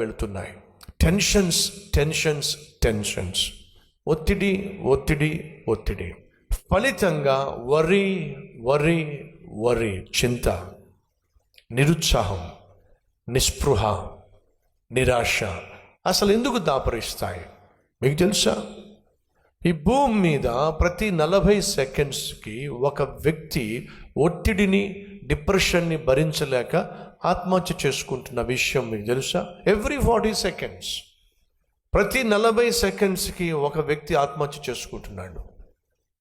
వెళుతున్నాయి. Tensions tensions tensions ఒత్తిడి ఒత్తిడి ఒత్తిడి. ఫలితంగా వరి వరి వరి. చింత నిరుత్సాహం నిస్పృహ నిరాశ. అసలు ఎందుకు దాపరిస్తాయి? మీకు తెలుసా? ఈ భూమి మీద ప్రతి నలభై సెకండ్స్కి ఒక వ్యక్తి ఒత్తిడిని డిప్రెషన్ని భరించలేక ఆత్మహత్య చేసుకుంటున్న విషయం మీకు తెలుసా? ఎవ్రీ ఫార్టీ సెకండ్స్ ప్రతి నలభై సెకండ్స్కి ఒక వ్యక్తి ఆత్మహత్య చేసుకుంటున్నాడు.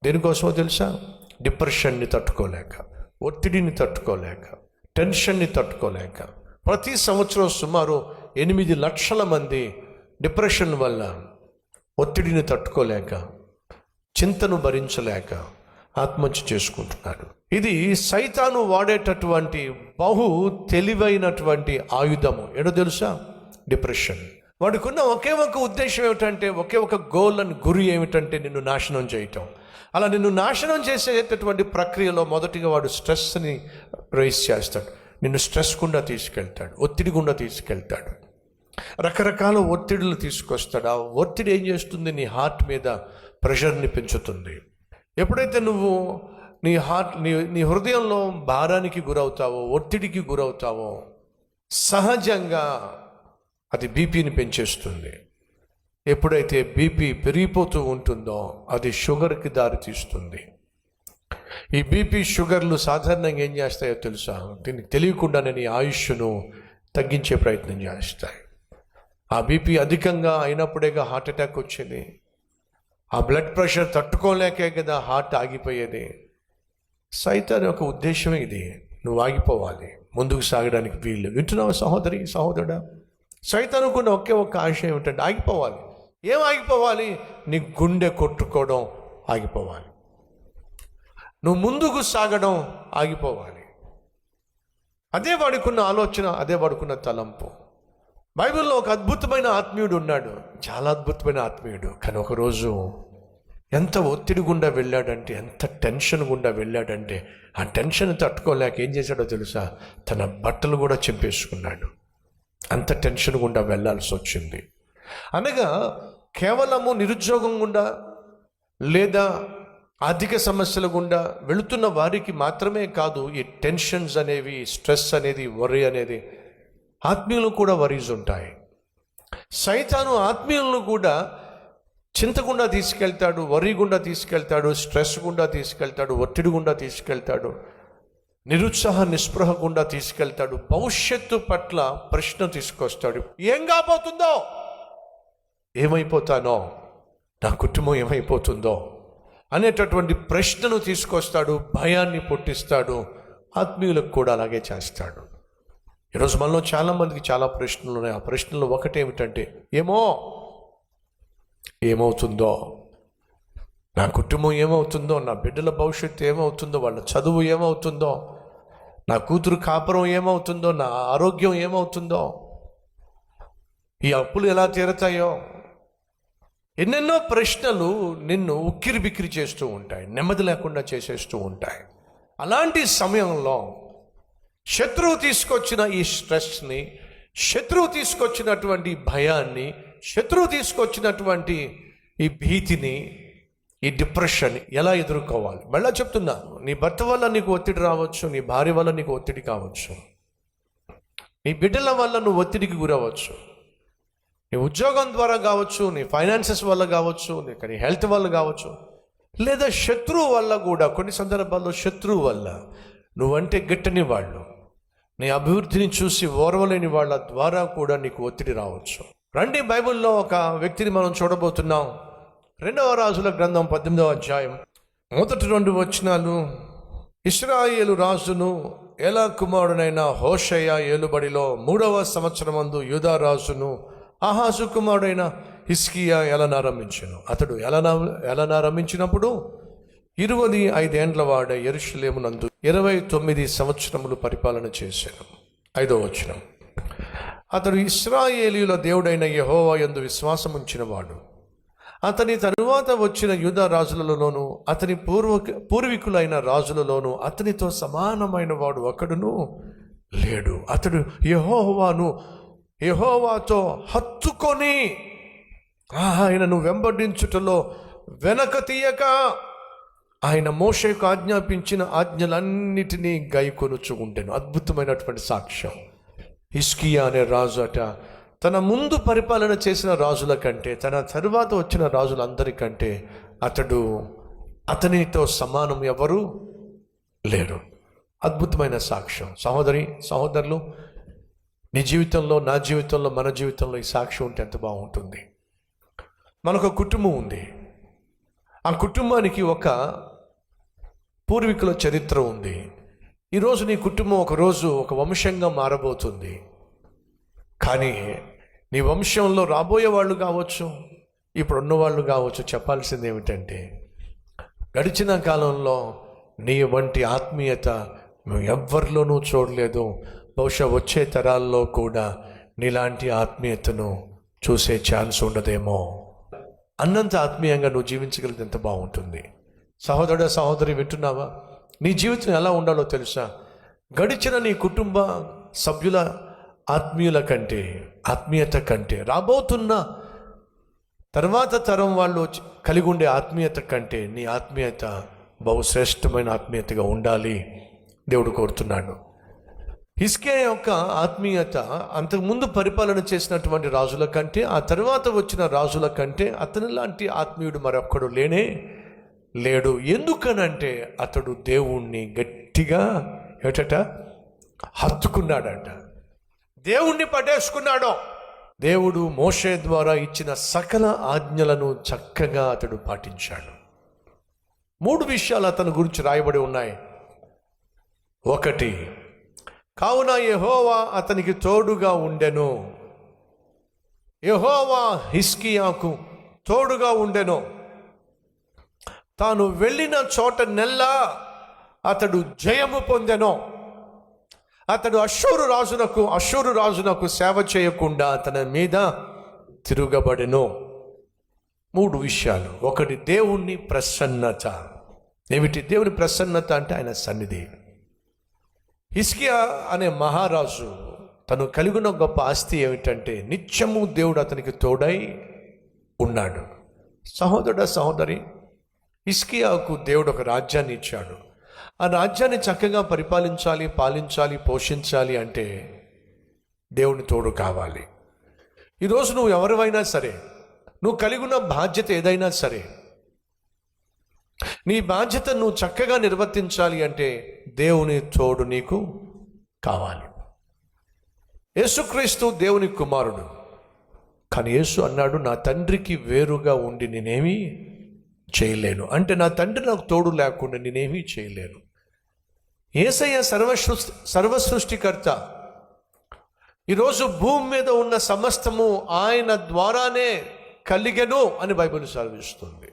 దేనికోసమో తెలుసా? డిప్రెషన్ని తట్టుకోలేక ఒత్తిడిని తట్టుకోలేక టెన్షన్ని తట్టుకోలేక. ప్రతి సంవత్సరం సుమారు ఎనిమిది లక్షల మంది డిప్రెషన్ వల్ల ఒత్తిడిని తట్టుకోలేక చింతను భరించలేక ఆత్మహత్య చేసుకుంటున్నాడు. ఇది సైతాను వాడేటటువంటి బహు తెలివైనటువంటి ఆయుధము. ఏడో తెలుసా? డిప్రెషన్. వాడుకున్న ఒకే ఒక ఉద్దేశం ఏమిటంటే ఒకే ఒక గోల్ అని గురి ఏమిటంటే నిన్ను నాశనం చేయటం. అలా నిన్ను నాశనం చేసేటటువంటి ప్రక్రియలో మొదటిగా వాడు స్ట్రెస్ని రైస్ చేస్తాడు. నిన్ను స్ట్రెస్ గుండా తీసుకెళ్తాడు ఒత్తిడి గుండా తీసుకెళ్తాడు. రకరకాల ఒత్తిడులు తీసుకొస్తాడు. ఆ ఒత్తిడి ఏం చేస్తుంది? నీ హార్ట్ మీద ప్రెషర్ని పెంచుతుంది. ఎప్పుడైతే నువ్వు నీ హార్ట్ నీ నీ హృదయంలో భారానికి గురవుతావో ఒత్తిడికి గురవుతావో సహజంగా అది బీపీని పెంచేస్తుంది. ఎప్పుడైతే బీపీ పెరిగిపోతూ ఉంటుందో అది షుగర్కి దారి తీస్తుంది. ఈ బీపీ షుగర్లు సాధారణంగా ఏం చేస్తాయో తెలుసా? దీనికి తెలియకుండానే నీ ఆయుష్ను తగ్గించే ప్రయత్నం చేస్తాయి. ఆ బీపీ అధికంగా అయినప్పుడేగా హార్ట్ అటాక్ వచ్చింది. ఆ బ్లడ్ ప్రెషర్ తట్టుకోలేకే కదా హార్ట్ ఆగిపోయేది. సైతాన్ యొక్క ఉద్దేశమే ఇది. నువ్వు ఆగిపోవాలి. ముందుకు సాగడానికి వీలు. వింటున్నావు సహోదరి సహోదరుడా? సైతానుకున్న ఒకే ఒక్క ఆశయం ఏమిటంటే ఆగిపోవాలి. ఏం ఆగిపోవాలి? నీ గుండె కొట్టుకోవడం ఆగిపోవాలి. నువ్వు ముందుకు సాగడం ఆగిపోవాలి. అదే వాడుకున్న ఆలోచన అదే వాడుకున్న తలంపు. బైబిల్లో ఒక అద్భుతమైన ఆత్మీయుడు ఉన్నాడు. చాలా అద్భుతమైన ఆత్మీయుడు. కానీ ఒకరోజు ఎంత ఒత్తిడి గుండా వెళ్ళాడంటే ఎంత టెన్షన్ గుండా వెళ్ళాడంటే ఆ టెన్షన్ తట్టుకోలేక ఏం చేశాడో తెలుసా? తన బట్టలు కూడా చింపేసుకున్నాడు. అంత టెన్షన్ గుండా వెళ్ళాల్సి వచ్చింది. అనగా కేవలము నిరుద్యోగం గుండా లేదా ఆర్థిక సమస్యల గుండా వెళుతున్న వారికి మాత్రమే కాదు ఈ టెన్షన్స్ అనేవి స్ట్రెస్ అనేది వరి అనేది ఆత్మీయులు కూడా వరీస్ ఉంటాయి. సైతాను ఆత్మీయులను కూడా చింత గుండా తీసుకెళ్తాడు వరి గుండా తీసుకెళ్తాడు స్ట్రెస్ గుండా తీసుకెళ్తాడు ఒత్తిడి గుండా తీసుకెళ్తాడు నిరుత్సాహ నిస్పృహ గుండా తీసుకెళ్తాడు భవిష్యత్తు పట్ల ప్రశ్న తీసుకొస్తాడు. ఏం కాబోతుందో? ఏమైపోతానో? నా కుటుంబం ఏమైపోతుందో? అనేటటువంటి ప్రశ్నను తీసుకొస్తాడు భయాన్ని పుట్టిస్తాడు ఆత్మీయులకు కూడా అలాగే చేస్తాడు. ఈరోజు మనలో చాలామందికి చాలా ప్రశ్నలు ఉన్నాయి. ఆ ప్రశ్నలు ఒకటేమిటంటే ఏమో? ఏమవుతుందో? నా కుటుంబం ఏమవుతుందో? నా బిడ్డల భవిష్యత్తు ఏమవుతుందో? వాళ్ళ చదువు ఏమవుతుందో? నా కూతురు కాపురం ఏమవుతుందో? నా ఆరోగ్యం ఏమవుతుందో? ఈ అప్పులు ఎలా తీరతాయో? ఎన్నెన్నో ప్రశ్నలు నిన్ను ఉక్కిరి బిక్కిరి చేస్తూ ఉంటాయి. నెమ్మది లేకుండా చేసేస్తూ ఉంటాయి. అలాంటి సమయంలో శత్రువు తీసుకొచ్చిన ఈ స్ట్రెస్ని శత్రువు తీసుకొచ్చినటువంటి భయాన్ని శత్రువు తీసుకొచ్చినటువంటి ఈ భీతిని ఈ డిప్రెషన్ ఎలా ఎదుర్కోవాలి? మళ్ళీ చెప్తున్నాను నీ భర్త వల్ల నీకు ఒత్తిడి రావచ్చు నీ భార్య వల్ల నీకు ఒత్తిడి కావచ్చు. నీ బిడ్డల వల్ల నువ్వు ఒత్తిడికి గురవచ్చు నీ ఉద్యోగం ద్వారా కావచ్చు నీ ఫైనాన్సెస్ వల్ల కావచ్చు నీ నీ హెల్త్ వల్ల కావచ్చు లేదా శత్రువు వల్ల కూడా కొన్ని సందర్భాల్లో శత్రువు వల్ల నువ్వంటే గిట్టని వాళ్ళు. నీ అభివృద్ధిని చూసి ఓర్వలేని వాళ్ళ ద్వారా కూడా నీకు ఒత్తిడి రావచ్చు. రండి బైబిల్లో ఒక వ్యక్తిని మనం చూడబోతున్నాం. రెండవ రాజుల గ్రంథం పద్దెనిమిదవ అధ్యాయం మొదటి రెండు వచనాలు. ఇస్రాయేలు రాజును ఎలా కుమారుడైన హోషయ్య ఏలుబడిలో మూడవ సంవత్సరమందు యూదా రాజును ఆహాసు కుమారుడైన హిస్కియా ఎలా నారంభించాను అతడు ఎలానా ఎలా నారంభించినప్పుడు ఇరువది ఐదేండ్ల వాడ ఎరుషులేమునందు ఇరవై తొమ్మిది సంవత్సరములు పరిపాలన చేశాను. ఐదో వచనం. అతడు ఇస్రాయేలీల దేవుడైన యహోవా యందు విశ్వాసముంచినవాడు. అతని తరువాత వచ్చిన యుధ రాజులలోనూ అతని పూర్వ పూర్వీకులైన రాజులలోనూ అతనితో సమానమైన వాడు ఒకడును లేడు. అతడు యహోవాను యహోవాతో హత్తుకొని ఆయనను వెంబడించుటలో వెనక తీయక ఆయన మోషకు ఆజ్ఞాపించిన ఆజ్ఞలన్నిటినీ గైకొనుచు ఉండెను అద్భుతమైనటువంటి సాక్ష్యం. హిస్కియా అనే రాజు అట తన ముందు పరిపాలన చేసిన రాజుల కంటే తన తరువాత వచ్చిన రాజులందరికంటే అతడు అతనితో సమానం ఎవరు లేరు. అద్భుతమైన సాక్ష్యం. సహోదరి సహోదరులు నీ జీవితంలో నా జీవితంలో మన జీవితంలో ఈ సాక్ష్యం ఉంటే ఎంత బాగుంటుంది. మనకు కుటుంబం ఉంది. ఆ కుటుంబానికి ఒక పూర్వీకుల చరిత్ర ఉంది. ఈరోజు నీ కుటుంబం ఒక రోజు ఒక వంశంగా మారబోతుంది. కానీ నీ వంశంలో రాబోయే వాళ్ళు కావచ్చు ఇప్పుడు ఉన్నవాళ్ళు కావచ్చు చెప్పాల్సింది ఏమిటంటే గడిచిన కాలంలో నీ వంటి ఆత్మీయత ఎవ్వరిలోనూ చూడలేదు. బహుశా వచ్చే తరాల్లో కూడా నీలాంటి ఆత్మీయతను చూసే ఛాన్స్ ఉండదేమో. అన్నంత ఆత్మీయంగా నువ్వు జీవించగలిగితే ఎంత బాగుంటుంది. సహోదరుడు సహోదరి వింటున్నావా? నీ జీవితం ఎలా ఉండాలో తెలుసా? గడిచిన నీ కుటుంబ సభ్యుల ఆత్మీయుల కంటే ఆత్మీయత కంటే రాబోతున్న తర్వాత తరం వాళ్ళు కలిగి ఉండే ఆత్మీయత కంటే నీ ఆత్మీయత బహుశ్రేష్టమైన ఆత్మీయతగా ఉండాలి దేవుడు కోరుతున్నాడు. హిస్కే యొక్క ఆత్మీయత అంతకుముందు పరిపాలన చేసినటువంటి రాజుల కంటే ఆ తర్వాత వచ్చిన రాజుల కంటే అతని లాంటి ఆత్మీయుడు మరొక్కడు లేనే లేడు. ఎందుకనంటే అతడు దేవుణ్ణి గట్టిగా ఏటట? హత్తుకున్నాడట. దేవుణ్ణి పట్టేసుకున్నాడు దేవుడు మోషే ద్వారా ఇచ్చిన సకల ఆజ్ఞలను చక్కగా అతడు పాటించాడు. మూడు విషయాలు అతని గురించి రాయబడి ఉన్నాయి. ఒకటి కావున యహోవా అతనికి తోడుగా ఉండెను. యహోవా హిస్కియాకు తోడుగా ఉండెను. తాను వెళ్ళిన చోట నెల్ల అతడు జయము పొందెను. అతడు అశ్వరు రాజునకు అశ్వరు రాజునకు సేవ చేయకుండా అతని మీద తిరుగబడెను. మూడు విషయాలు. ఒకటి దేవుణ్ణి ప్రసన్నత. ఏమిటి? దేవుని ప్రసన్నత అంటే ఆయన సన్నిధి. హిస్కియా అనే మహారాజు తను కలిగిన గొప్ప ఆస్తి ఏమిటంటే నిత్యము దేవుడు అతనికి తోడై ఉన్నాడు. సహోదరుడ సహోదరి ఇస్కియాకు దేవుడు ఒక రాజ్యాన్ని ఇచ్చాడు. ఆ రాజ్యాన్ని చక్కగా పరిపాలించాలి పాలించాలి పోషించాలి అంటే దేవుని తోడు కావాలి. ఈరోజు నువ్వు ఎవరివైనా సరే నువ్వు కలిగి ఉన్న బాధ్యత ఏదైనా సరే నీ బాధ్యత నువ్వు చక్కగా నిర్వర్తించాలి అంటే దేవుని తోడు నీకు కావాలి. యేసుక్రీస్తు దేవుని కుమారుడు. కానీ యేసు అన్నాడు నా తండ్రికి వేరుగా ఉండి నేనేమీ చేయలేను. అంటే నా తండ్రి నాకు తోడు లేకుండా నేనేమీ చేయలేను. ఏసయ్య సర్వసృష్టి సర్వసృష్టికర్త. ఈరోజు భూమి మీద ఉన్న సమస్తము ఆయన ద్వారానే కలిగెను అని బైబిల్ సెలవిస్తుంది.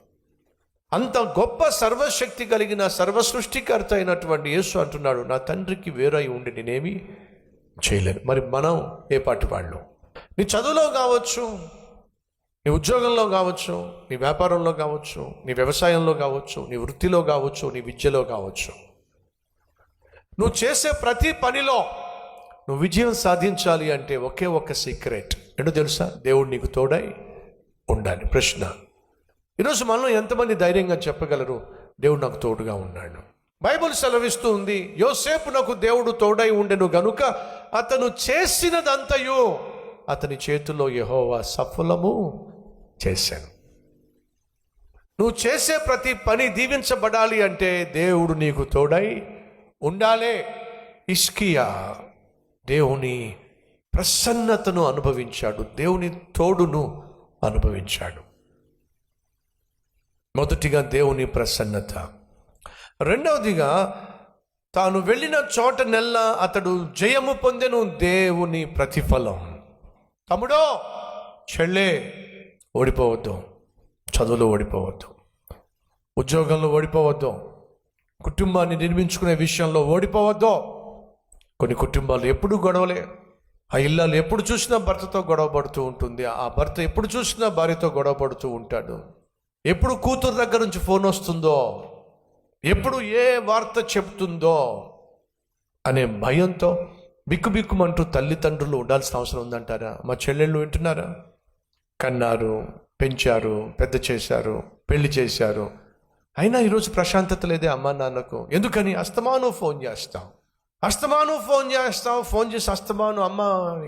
అంత గొప్ప సర్వశక్తి కలిగిన సర్వసృష్టికర్త అయినటువంటి యేసు అంటున్నాడు నా తండ్రికి వేరై ఉండి నేనేమి చేయలేను. మరి మనం ఏ పాటి వాళ్ళు? నీ చదువులో కావచ్చు నీ ఉద్యోగంలో కావచ్చు నీ వ్యాపారంలో కావచ్చు నీ వ్యవసాయంలో కావచ్చు నీ వృత్తిలో కావచ్చు నీ విద్యలో కావచ్చు. నువ్వు చేసే ప్రతి పనిలో నువ్వు విజయం సాధించాలి అంటే ఒకే ఒక్క సీక్రెట్. ఏంటో తెలుసా? దేవుడు నీకు తోడై ఉండాలి. ప్రశ్న. ఈరోజు మనలో ఎంతమంది ధైర్యంగా చెప్పగలరు? దేవుడు నాకు తోడుగా ఉన్నాడు. బైబుల్ సెలవిస్తూ ఉంది యోసేపు నాకు దేవుడు తోడై ఉండెను గనుక అతను చేసినదంతయు అతని చేతిలో యహోవా సఫలము చేశాను. నువ్వు చేసే ప్రతి పని దీవించబడాలి అంటే దేవుడు నీకు తోడై ఉండాలే. ఇష్కియా దేవుని ప్రసన్నతను అనుభవించాడు. దేవుని తోడును అనుభవించాడు. మొదటిగా దేవుని ప్రసన్నత. రెండవదిగా తాను వెళ్ళిన చోట నెల్ల అతడు జయము పొందెను దేవుని ప్రతిఫలం. తమ్ముడో చెల్లే ఓడిపోవద్దు. చదువులో ఓడిపోవద్దు. ఉద్యోగంలో ఓడిపోవద్దు. కుటుంబాన్ని నిర్మించుకునే విషయంలో ఓడిపోవద్దు. కొన్ని కుటుంబాలు ఎప్పుడు గొడవలే. ఆ ఇల్లాలు ఎప్పుడు చూసినా భర్తతో గొడవ పడుతూ ఉంటుంది. ఆ భర్త ఎప్పుడు చూసినా భార్యతో గొడవ పడుతూ ఉంటాడు. ఎప్పుడు కూతురు దగ్గర నుంచి ఫోన్ వస్తుందో ఎప్పుడు ఏ వార్త చెప్తుందో అనే భయంతో బిక్కు బిక్కుమంటూ తల్లిదండ్రులు ఉండాల్సిన అవసరం ఉందంటారా? మా చెల్లెళ్ళు వింటున్నారా? కన్నారు పెంచారు పెద్ద చేశారు పెళ్ళి చేశారు. అయినా ఈరోజు ప్రశాంతత లేదే అమ్మా నాన్నకు. ఎందుకని? అస్తమాను ఫోన్ చేస్తాం. అస్తమాను ఫోన్ చేస్తాం. ఫోన్ చేసి అస్తమాను అమ్మ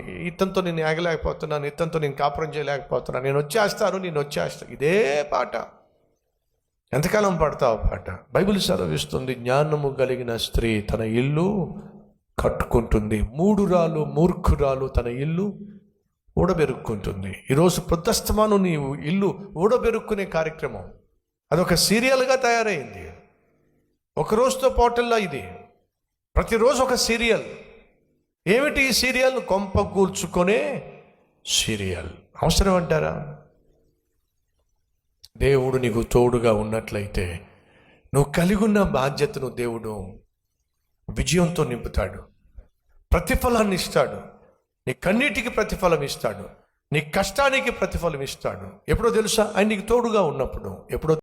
ఇతనితో నేను ఆగలేకపోతున్నాను ఇతనితో నేను కాపురం చేయలేకపోతున్నాను. నేను వచ్చేస్తాను నేను వచ్చేస్తాను ఇదే పాట. ఎంతకాలం పడతావు పాట? బైబిల్ సెలవిస్తుంది జ్ఞానము కలిగిన స్త్రీ తన ఇల్లు కట్టుకుంటుంది. మూడురాలు మూర్ఖురాలు తన ఇల్లు ఊడబెరుక్కుంటుంది. ఈరోజు ప్రొద్దస్తమాను నీవు ఇల్లు ఊడబెరుక్కునే కార్యక్రమం. అదొక సీరియల్గా తయారైంది. ఒక రోజుతో పోటల్లా ఇది. ప్రతిరోజు ఒక సీరియల్. ఏమిటి ఈ సీరియల్? కొంప కూర్చుకొనే సీరియల్. అవసరం అంటారా దేవుడు నీకు తోడుగా ఉన్నట్లయితే నువ్వు కలిగి ఉన్న బాధ్యతను దేవుడు విజయంతో నింపుతాడు. ప్రతిఫలాన్ని ఇస్తాడు నీ కన్నీటికి ప్రతిఫలం ఇస్తాడు. నీ కష్టానికి ప్రతిఫలం ఇస్తాడు. ఎప్పుడో తెలుసా? ఆయన నీకు తోడుగా ఉన్నప్పుడు. ఎప్పుడో